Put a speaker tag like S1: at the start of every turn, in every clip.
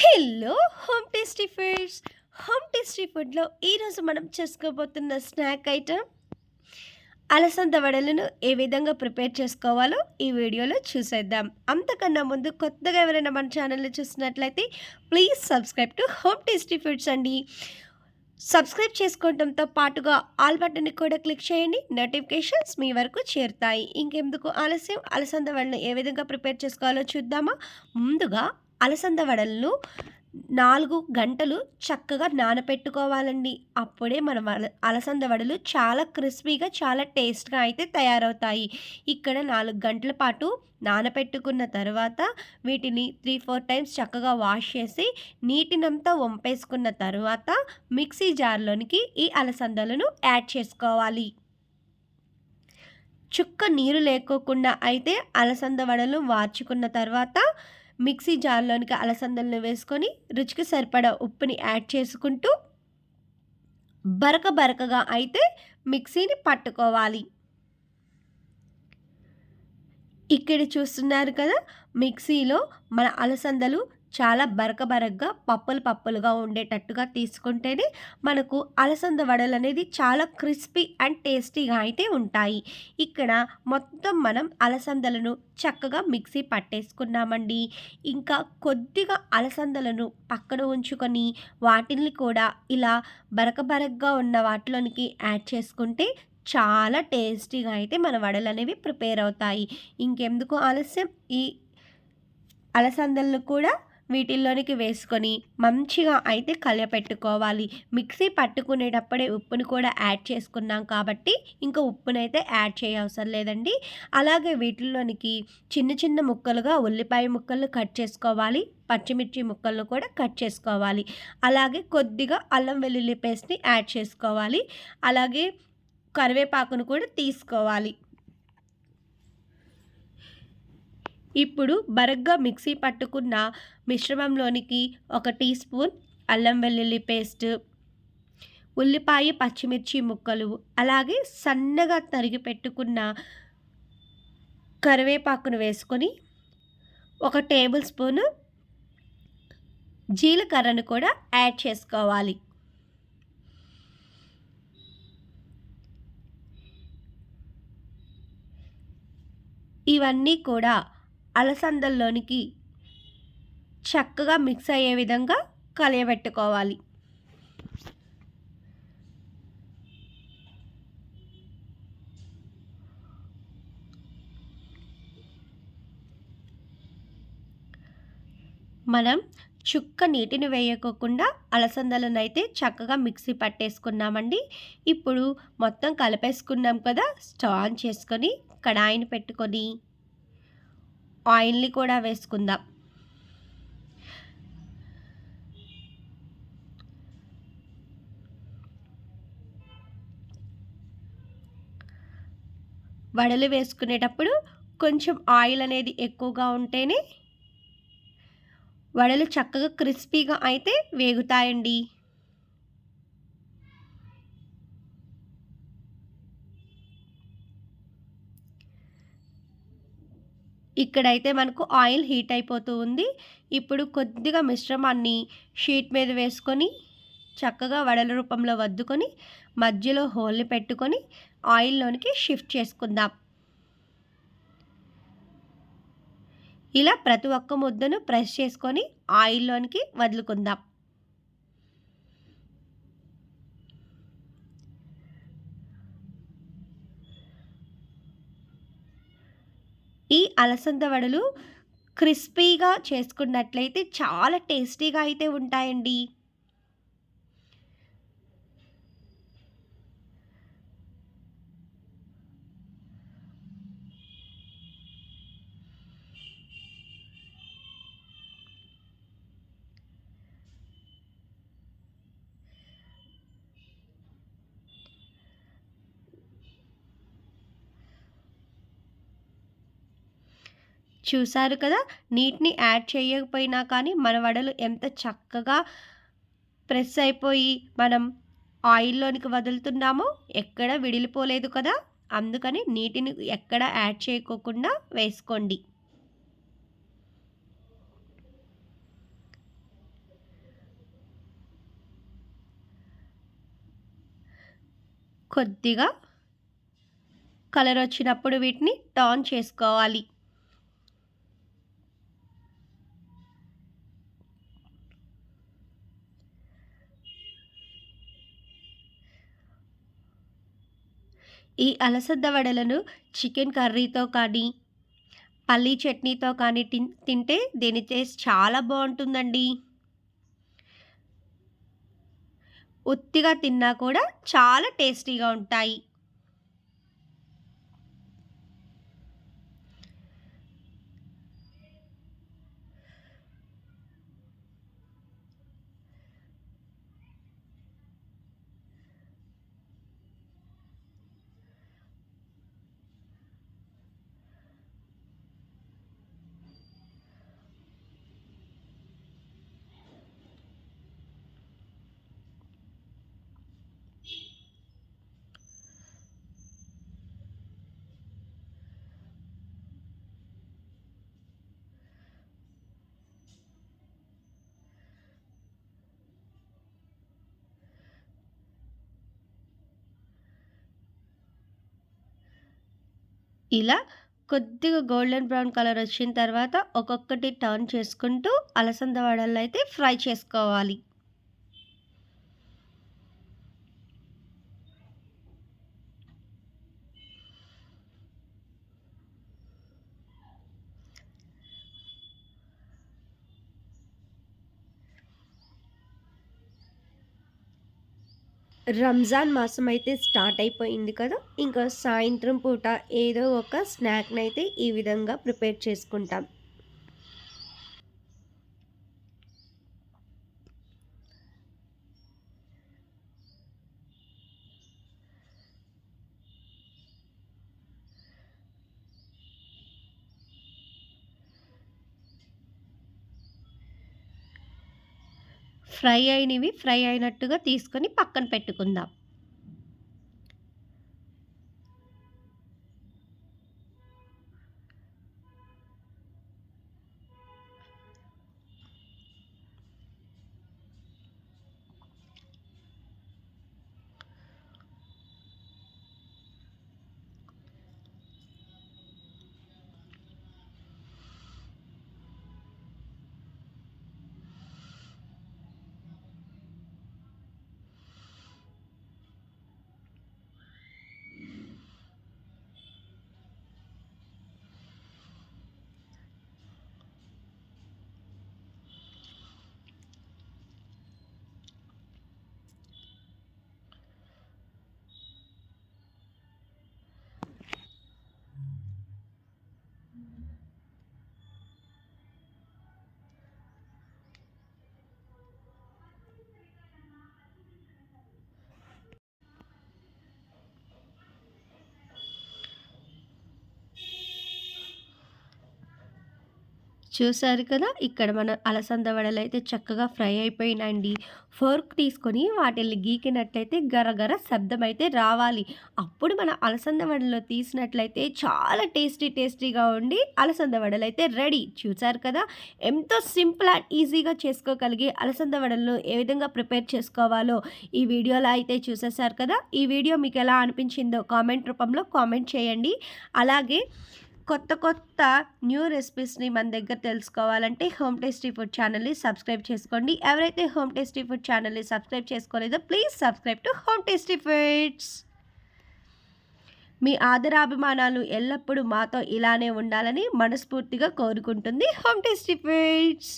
S1: Hello home tasty foods. Home tasty ఫుడ్లో ఈరోజు మనం చేసుకోబోతున్న స్నాక్ ఐటమ్ అలసంద వడలను ఏ విధంగా ప్రిపేర్ చేసుకోవాలో ఈ వీడియోలో చూసేద్దాం. అంతకన్నా ముందు కొత్తగా ఎవరైనా మన ఛానల్ని చూసినట్లయితే please subscribe to home tasty foods అండి. సబ్స్క్రైబ్ చేసుకోవడంతో పాటుగా ఆల్ బటన్ని కూడా క్లిక్ చేయండి. నోటిఫికేషన్స్ మీ వరకు చేరుతాయి. ఇంకెందుకు ఆలస్యం? అలసంద వాళ్ళని ఏ విధంగా ప్రిపేర్ చేసుకోవాలో చూద్దామా? ముందుగా అలసంద వడలను నాలుగు గంటలు చక్కగా నానపెట్టుకోవాలండి. అప్పుడే మన అలసంద వడలు చాలా క్రిస్పీగా చాలా టేస్ట్గా అయితే తయారవుతాయి. ఇక్కడ నాలుగు గంటల పాటు నానపెట్టుకున్న తర్వాత వీటిని త్రీ ఫోర్ టైమ్స్ చక్కగా వాష్ చేసి నీటినంతా వంపేసుకున్న తర్వాత మిక్సీ జార్లోనికి ఈ అలసందలను యాడ్ చేసుకోవాలి. చుక్క నీరు లేకోకుండా అయితే అలసంద వడలు వార్చుకున్న తర్వాత మిక్సీ జార్లోనికి అలసందలను వేసుకొని రుచికి సరిపడా ఉప్పుని యాడ్ చేసుకుంటూ బరక బరకగా అయితే మిక్సీని పట్టుకోవాలి. ఇక్కడ చూస్తున్నారు కదా మిక్సీలో మన అలసందలు చాలా బరకబరగ్గా పప్పులు పప్పులుగా ఉండేటట్టుగా తీసుకుంటేనే మనకు అలసంద వడలు అనేది చాలా క్రిస్పీ అండ్ టేస్టీగా అయితే ఉంటాయి. ఇక్కడ మొత్తం మనం అలసందలను చక్కగా మిక్సీ పట్టేసుకున్నామండి. ఇంకా కొద్దిగా అలసందలను పక్కన ఉంచుకొని వాటిని కూడా ఇలా బరకబరకగా ఉన్న వాటిలోనికి యాడ్ చేసుకుంటే చాలా టేస్టీగా అయితే మన వడలు అనేవి ప్రిపేర్ అవుతాయి. ఇంకెందుకు ఆలస్యం? ఈ అలసందలను కూడా వీటిల్లోనికి వేసుకొని మంచిగా అయితే కలియపెట్టుకోవాలి. మిక్సీ పట్టుకునేటప్పుడే ఉప్పుని కూడా యాడ్ చేసుకున్నాం కాబట్టి ఇంకా ఉప్పునైతే యాడ్ చేయవసరం లేదండి. అలాగే వీటిల్లోనికి చిన్న చిన్న ముక్కలుగా ఉల్లిపాయ ముక్కలు కట్ చేసుకోవాలి. పచ్చిమిర్చి ముక్కలను కూడా కట్ చేసుకోవాలి. అలాగే కొద్దిగా అల్లం వెల్లుల్లి పేస్ట్ని యాడ్ చేసుకోవాలి. అలాగే కరివేపాకును కూడా తీసుకోవాలి. ఇప్పుడు బరగ్గా మిక్సీ పట్టుకున్న మిశ్రమంలోనికి ఒక టీ స్పూన్ అల్లం వెల్లుల్లి పేస్ట్ ఉల్లిపాయ పచ్చిమిర్చి ముక్కలు అలాగే సన్నగా తరిగి పెట్టుకున్న కరివేపాకును వేసుకొని ఒక టేబుల్ స్పూను జీలకర్రను కూడా యాడ్ చేసుకోవాలి. ఇవన్నీ కూడా అలసందల్లోనికి చక్కగా మిక్స్ అయ్యే విధంగా కలియబెట్టుకోవాలి. మనం చుక్క నీటిని వేయకోకుండా అలసందలను అయితే చక్కగా మిక్సీ పట్టేసుకున్నామండి. ఇప్పుడు మొత్తం కలిపేసుకున్నాం కదా స్టవ్ ఆన్ చేసుకొని కడాయిని పెట్టుకొని ఆయిల్ని కూడా వేసుకుందాం. వడలు వేసుకునేటప్పుడు కొంచెం ఆయిల్ అనేది ఎక్కువగా ఉంటేనే వడలు చక్కగా క్రిస్పీగా అయితే వేగుతాయండి. ఇక్కడైతే మనకు ఆయిల్ హీట్ అయిపోతూ ఉంది. ఇప్పుడు కొద్దిగా మిశ్రమాన్ని షీట్ మీద వేసుకొని చక్కగా వడల రూపంలో వద్దుకొని మధ్యలో హోల్ని పెట్టుకొని ఆయిల్లోనికి షిఫ్ట్ చేసుకుందాం. ఇలా ప్రతి ఒక్క ముద్దను ప్రెస్ చేసుకొని ఆయిల్లోనికి వదులుకుందాం. ఈ అలసంద వడలు క్రిస్పీగా చేసుకున్నట్లయితే చాలా టేస్టీగా అయితే ఉంటాయండి. చూశారు కదా నీటిని యాడ్ చేయకపోయినా కానీ మన వడలు ఎంత చక్కగా ప్రెస్ అయిపోయి మనం ఆయిల్లోనికి వదులుతున్నామో ఎక్కడ విడిలిపోలేదు కదా. అందుకని నీటిని ఎక్కడ యాడ్ చేయకోకుండా వేసుకోండి. కొద్దిగా కలర్ వచ్చినప్పుడు వీటిని టర్న్ చేసుకోవాలి. ఈ అలసంద వడలను చికెన్ కర్రీతో కానీ పల్లీ చట్నీతో కానీ తిన్ తింటే దీని టేస్ట్ చాలా బాగుంటుందండి. ఉత్తిగా తిన్నా కూడా చాలా టేస్టీగా ఉంటాయి. ఇలా కొద్దిగా గోల్డెన్ బ్రౌన్ కలర్ వచ్చిన తర్వాత ఒక్కొక్కటి టర్న్ చేసుకుంటూ అలసంద వడలు అయితే ఫ్రై చేసుకోవాలి. రంజాన్ మాసం అయితే స్టార్ట్ అయిపోయింది కదా. ఇంకా సాయంత్రం పూట ఏదో ఒక స్నాక్ని అయితే ఈ విధంగా ప్రిపేర్ చేసుకుంటాం. ఫ్రై అయినవి ఫ్రై అయినట్టుగా తీసుకొని పక్కన పెట్టుకుందాం. చూసారు కదా ఇక్కడ మన అలసంద వడలు అయితే చక్కగా ఫ్రై అయిపోయినాయండి. ఫోర్క్ తీసుకొని వాటిని గీకినట్లయితే గరగర శబ్దం అయితే రావాలి. అప్పుడు మన అలసంద వడలో తీసినట్లయితే చాలా టేస్టీ టేస్టీగా ఉండి అలసంద వడలు అయితే రెడీ. చూసారు కదా ఎంతో సింపుల్ అండ్ ఈజీగా చేసుకోగలిగే అలసంద వడలను ఏ విధంగా ప్రిపేర్ చేసుకోవాలో ఈ వీడియోలో అయితే చూసేసారు కదా. ఈ వీడియో మీకు ఎలా అనిపించిందో కామెంట్ రూపంలో కామెంట్ చేయండి. అలాగే కొత్త కొత్త న్యూ రెసిపీస్ని మన దగ్గర తెలుసుకోవాలంటే హోమ్ టేస్టీ ఫుడ్ ఛానల్ని సబ్స్క్రైబ్ చేసుకోండి. ఎవరైతే హోమ్ టేస్టీ ఫుడ్ ఛానల్ని subscribe చేసుకోలేదో please subscribe to home tasty foods. మీ ఆదరాభిమానాలు ఎల్లప్పుడూ మాతో ఇలానే ఉండాలని మనస్ఫూర్తిగా కోరుకుంటుంది హోమ్ టేస్టీ ఫుడ్స్.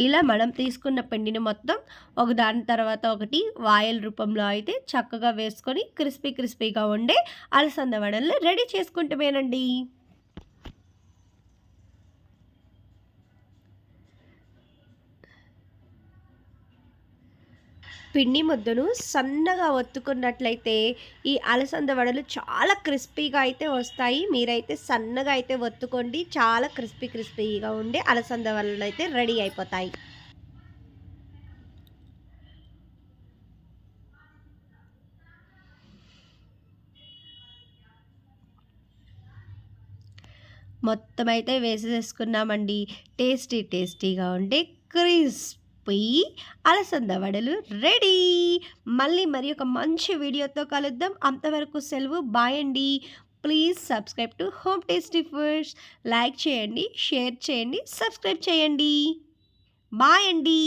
S1: ఇలా మనం తీసుకున్న పిండిని మొత్తం ఒక దాని తర్వాత ఒకటి వాయల్ రూపంలో అయితే చక్కగా వేసుకొని క్రిస్పీ క్రిస్పీగా ఉండే అలసంద వడల్ని రెడీ చేసుకుంటమేనండి పిండి ముద్దను సన్నగా ఒత్తుకున్నట్లయితే ఈ అలసంద వడలు చాలా క్రిస్పీగా అయితే వస్తాయి. మీరైతే సన్నగా అయితే ఒత్తుకోండి. చాలా క్రిస్పీ క్రిస్పీగా ఉండే అలసంద వడలు అయితే రెడీ అయిపోతాయి. మొత్తం అయితే వేసేసుకున్నామండి. టేస్టీ టేస్టీగా ఉండే క్రిస్ప్ పొయ్యి అలసంద వడలు రెడీ. మళ్ళీ మరి ఒక మంచి వీడియోతో కలుద్దాం. అంతవరకు సెలవు. బాయండి please subscribe to home tasty foods. Like చేయండి, షేర్ చేయండి, సబ్స్క్రైబ్ చేయండి. బాయ్ అండి.